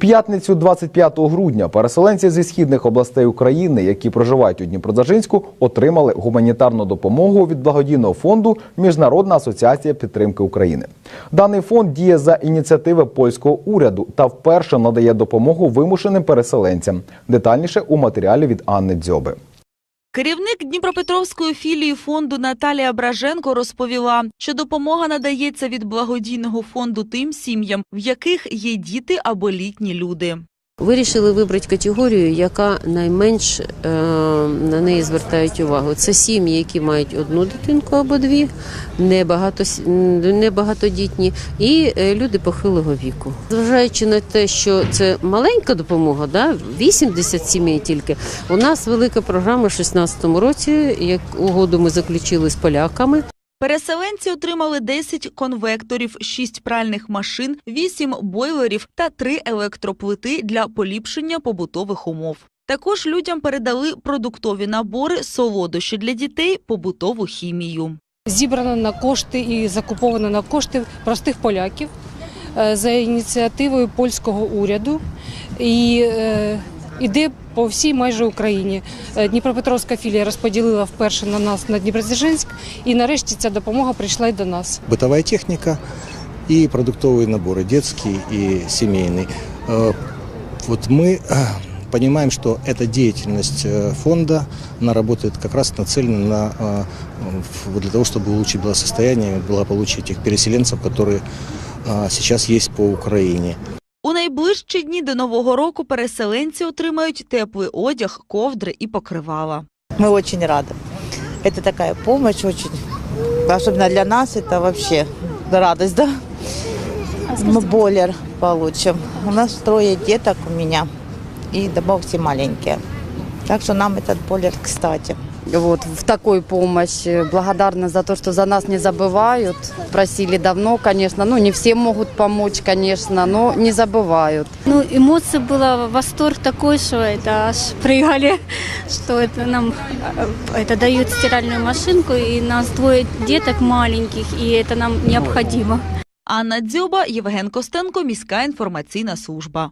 п'ятницю 25 грудня переселенці зі східних областей України, які проживають у Дніпродзержинську, отримали гуманітарну допомогу від благодійного фонду Міжнародна асоціація підтримки України. Даний фонд діє за ініціативи польського уряду та вперше надає допомогу вимушеним переселенцям. Детальніше у матеріалі від Анни Дзьоби. Керівник Дніпропетровської філії фонду Наталія Браженко розповіла, що допомога надається від благодійного фонду тим сім'ям, в яких є діти або літні люди. Вирішили вибрати категорію, яка найменш е, на неї звертають увагу. Це сім'ї, які мають одну дитинку або дві, небагато, небагатодітні, і е, люди похилого віку. Зважаючи на те, що це маленька допомога, да, 80 сімей тільки. У нас велика програма в 2016 році, як угоду ми заключили з поляками. Переселенці отримали 10 конвекторів, 6 пральних машин, 8 бойлерів та 3 електроплити для поліпшення побутових умов. Також людям передали продуктові набори, солодощі для дітей, побутову хімію. зібрано на кошти і закуповано на кошти простих поляків е, за ініціативою польського уряду і е, іде по всій майже Україні. Е, Дніпропетровська філія розподілила вперше на нас на Дніпродзержинськ, і нарешті ця допомога прийшла й до нас. бытовая техника и продуктовые наборы, детский и семейный. Э, Вот мы э, понимаем, что эта деятельность э, фонда, она работает как раз нацелена на, э, в- для того, чтобы улучшить благосостояние, благополучие этих переселенцев, которые э, сейчас есть по Украине. У найближчі дні до Нового року переселенці отримають теплий одяг, ковдри і покривала. Мы очень рады. Это такая помощь очень, особенно для нас, это вообще радость, да? Мы бойлер получим. У нас трое деток у меня, и домов все маленькие. Так что нам этот бойлер кстати. вот в такой помощи. Благодарна за то, что за нас не забывают. Просили давно, конечно. Ну, не все могут помочь, конечно, но не забывают. Ну, эмоции было, восторг такой, что это аж прыгали, что это нам э, это дают стиральную машинку, и нас двое деток маленьких, и это нам необходимо. Анна Дзьоба, Євген Костенко, міська інформаційна служба.